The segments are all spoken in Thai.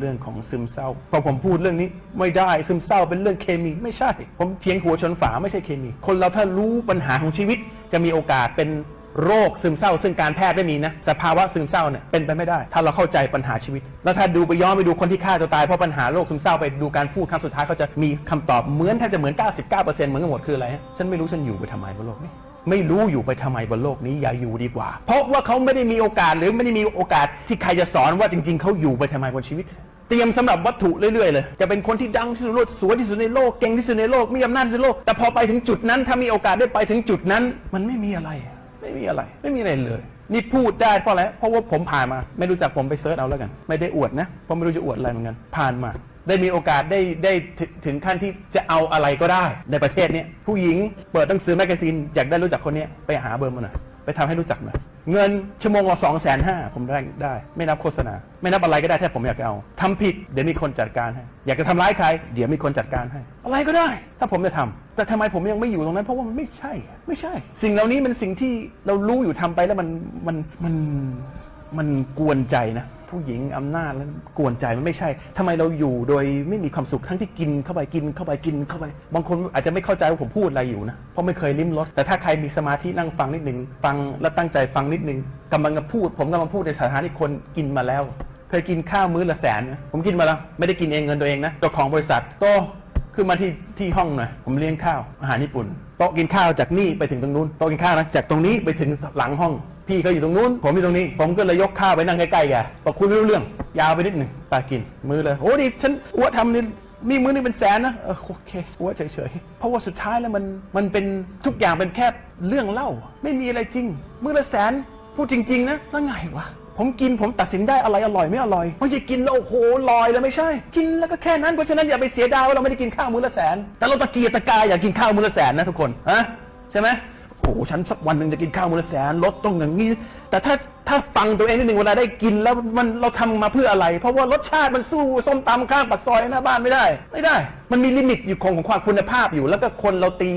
เรื่องของซึมเศร้าพอผมพูดเรื่องนี้ไม่ได้ซึมเศร้าเป็นเรื่องเคมีไม่ใช่ ผมเทียงหัวชนฝาไม่ใช่เคมี คนเราถ้ารู้ปัญหาของชีวิต จะมีโอกาสเป็นโรคซึมเศร้า ซึ่งการแพทย์ไม่มีนะสภาวะซึมเศร้าเนี่ยเป็นไปไม่ได้ ถ้าเราเข้าใจปัญหาชีวิต แล้วถ้าดูไปย้อนไปดูคนที่ฆ่าตัวตายเพราะปัญหาโรคซึมเศร้าไปดูการพูดครั้งสุดท้ายเขาจะมีคำตอบเหมือนแทบจะเหมือน 99%เหมือนกันหมดคืออะไรฮะฉันไม่รู้ฉันอยู่ไปทำไมบนโลกนี้ไม่รู้อยู่ไปทำไมบนโลกนี้อย่าอยู่ดีกว่า เพราะว่าเขาไม่ได้มีโอกาสหรือไม่ได้มีโอกาสที่ใครจะสอนว่าจริง ๆเขาอยู่ไปทำไมบนชีวิต เตรียมสำหรับวัตถุเรื่อยๆเลยจะเป็นคนที่ดังที่สุดในโลกสวยที่สุดในโลกเก่งที่สุดในโลกมีอำนาจที่สุดในโลก แต่พอไปถึงจุดนั้นถ้ามีโอกาสได้ไปถึงจุดนั้น มันไม่มีอะไร ไม่มีอะไร ไม่มีอะไรเลย นี่พูดได้เพราะอะไรเพราะว่าผมผ่านมา ไม่รู้จักผมไปเซิร์ชเอาแล้วกัน ไม่ได้อวดนะเพราะไม่รู้จะอวดอะไรเหมือนกันผ่านมาได้มีโอกาสได้ได้ถึงขั้นที่จะเอาอะไรก็ได้ในประเทศนี้ผู้หญิงเปิดหนังสือแมกกาซีนอยากได้รู้จักคนนี้ไปหาเบอร์มาหน่อย ไปทำให้รู้จักหน่อยเงินชั่วโมงละสองแสนห้าผมได้ได้ ไม่นับโฆษณา ไม่นับอะไรก็ได้ถ้าผมอยากจะเอาทำผิดเดี๋ยวมีคนจัดการให้อยากจะทำร้ายใคร เดี๋ยวมีคนจัดการให้ อะไรก็ได้ ถ้าผมจะทำแต่ทำไมผมยังไม่อยู่ตรงนั้น เพราะว่ามันไม่ใช่ ไม่ใช่ สิ่งเหล่านี้เป็นสิ่งที่เรารู้อยู่ทำไปแล้วมันมันมันมันกวนใจนะ ผู้หญิงอำนาจแล้วกวนใจมันไม่ใช่ทำไมเราอยู่โดยไม่มีความสุขทั้งที่กินเข้าไปกินเข้าไปกินเข้าไป บางคนอาจจะไม่เข้าใจว่าผมพูดอะไรอยู่นะเพราะไม่เคยลิ้มรสแต่ถ้าใครมีสมาธินั่งฟังนิดหนึ่งฟังแล้วตั้งใจฟังนิดหนึ่งกำลังจะพูด ผมกำลังพูดในสถานที่คนกินมาแล้ว เคยกินข้าวมื้อละแสนนะผมกินมาแล้ว ไม่ได้กินเองเงินตัวเองนะเจ้าของบริษัทโตขึ้นมาที่ที่ห้องหน่อยผมเลี้ยงข้าวอาหารญี่ปุ่นโต๊ะกินข้าวจากนี่ไปถึงตรงนู้นโต๊ะกินข้าวนะจากตรงนี้ไปถึงหลังห้อง พี่ก็อยู่ตรงนู้น ผมอยู่ตรงนี้ ผมก็เลยยกข้าวไปนั่งใกล้ๆแกบอกคุยไม่รู้เรื่อง ยาวไปนิดหนึ่งตากิน มือเลย โอ้ดิฉันอ้วทำนี่นี่มือนี่เป็นแสนนะเออโอเคอ้วเฉยๆ เพราะว่าสุดท้ายแล้วมันมันเป็นทุกอย่างเป็นแค่เรื่องเล่า ไม่มีอะไรจริง มือละแสนพูดจริง ๆ นะแล้วไงวะผมกินผมตัดสินได้อะไรอร่อยไม่อร่อยไม่ใช่กินแล้วโอ้โหลอยแล้วไม่ใช่ กินแล้วก็แค่นั้นเพราะฉะนั้นอย่าไปเสียดายว่าเราไม่ได้กินข้าวมื้อละแสน แต่เราตะเกียกตะกายอยากกินข้าวมื้อละแสนนะทุกคนฮะใช่ไหม อ้โหฉันสักวันหนึ่งจะกินข้าวมื้อละแสนลดต้องอย่างนี้ แต่ถ้าถ้าฟังตัวเองนิดหนึ่งเวลาได้กินแล้วมันเราทำมาเพื่ออะไร เพราะว่ารสชาติมันสู้ส้มตำข้างปากซอยหน้าบ้านไม่ได้ ไม่ได้ มันมีลิมิตอยู่ของของความคุณภาพอยู่ แล้วก็คนเราตี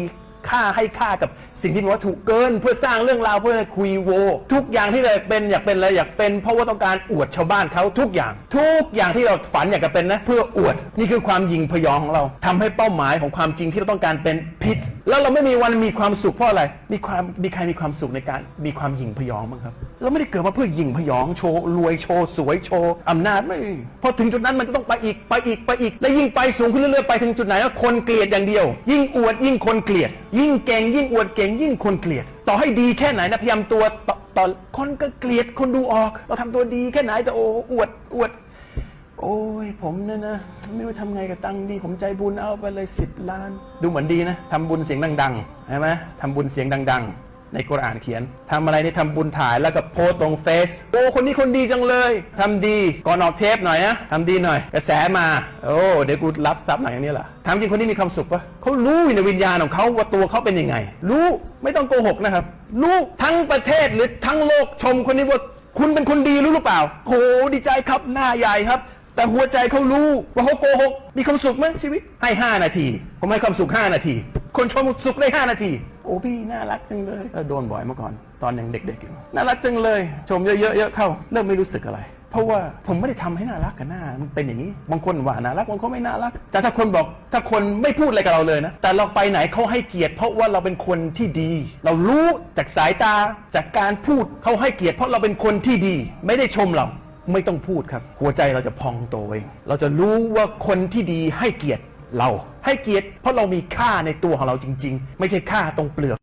ค่าให้ค่ากับสิ่งที่มีวัตถุเกิน เพื่อสร้างเรื่องราวเพื่อคุยโว ทุกอย่างที่เราอยเป็นอยากเป็นอะไรอยากเป็นเพราะว่าต้องการอวดชาวบ้านเขาทุกอย่าง ทุกอย่างที่เราฝันอยากจะเป็นนะเพื่ออวดนี่คือความยิงพยองของเราทำให้เป้าหมายของความจริงที่เราต้องการเป็นผิด แล้วเราไม่มีวันมีความสุขเพราะอะไรมีความมีใครมีความสุขในการมีความยิงพยองบ้างครับเราไม่ได้เกิดมาเพื่อยิงพยองโชว์รวยโชว์สวยโชว์อำนาจไม่พอถึงจุดนั้นมันจะต้องไปอีกไปอีกไปอีก และยิ่งไปสูงขึ้นเรื่อยๆไปถึงจุดไหนแล้วคนเกลียดอย่างเดียว ยิ่งอวดยิ่งคนเกลียดยิิ่งเก่งยิ่งอวดเก่งยิ่งคนเกลียด ต่อให้ดีแค่ไหนนะพยายามตัวต่อต่อคนก็เกลียดคนดูออก เราทำตัวดีแค่ไหนแต่โอ้อวดอวด โอ้ยผมเนี่ยนะ ไม่รู้ทำไงกับตังดี ผมใจบุญเอาไปเลยสิบล้าน ดูเหมือนดีนะทำบุญเสียงดังๆใช่ไหมทำบุญเสียงดัง ๆ ในกุรอานเขียนทำอะไรนี่ทำบุญถ่ายแล้วก็โพสตรงเฟซโอ้คนนี้คนดีจังเลยทำดีก่อนออกเทปหน่อยนะทำดีหน่อย กระแสมาโอ้เดี๋ยวกูรับทรัพย์หน่อยอย่างนี้แหละถามจริงคนนี้มีความสุขปะเขารู้อยู่ในวิญญาณของเขาว่าตัวเขาเป็นยังไง รู้ไม่ต้องโกหกนะครับรู้ทั้งประเทศหรือทั้งโลกชมคนนี้ว่าคุณเป็นคนดีรู้หรือเปล่าโหดีใจครับหน้าใหญ่ครับแต่หัวใจเขารู้ว่าเขาโกหก มีความสุขไหมชีวิต ให้ 5 นาที ผมให้ความสุข 5 นาที คนชมสุขได้ 5 นาที โอ้พี่น่ารักจังเลยเออโดนบ่อยเมื่อก่อน ตอนยังเด็กๆอยู่น่ารักจังเลย ชมเยอะๆเข้า เริ่มไม่รู้สึกอะไร เพราะว่าผมไม่ได้ทำให้น่ารักกับหน้ามันเป็นอย่างนี้ บางคนว่าน่ารักบางคนไม่น่ารัก แต่ถ้าคนบอกถ้าคนไม่พูดอะไรกับเราเลยนะ แต่เราไปไหนเขาให้เกียรติ เพราะว่าเราเป็นคนที่ดี เรารู้จากสายตาจากการพูดเขาให้เกียรติ เพราะเราเป็นคนที่ดี ไม่ได้ชมเราไม่ต้องพูดครับ หัวใจเราจะพองโตเองเราจะรู้ว่าคนที่ดีให้เกียรติเรา ให้เกียรติเพราะเรามีค่าในตัวของเราจริง ๆ ไม่ใช่ค่าตรงเปลือก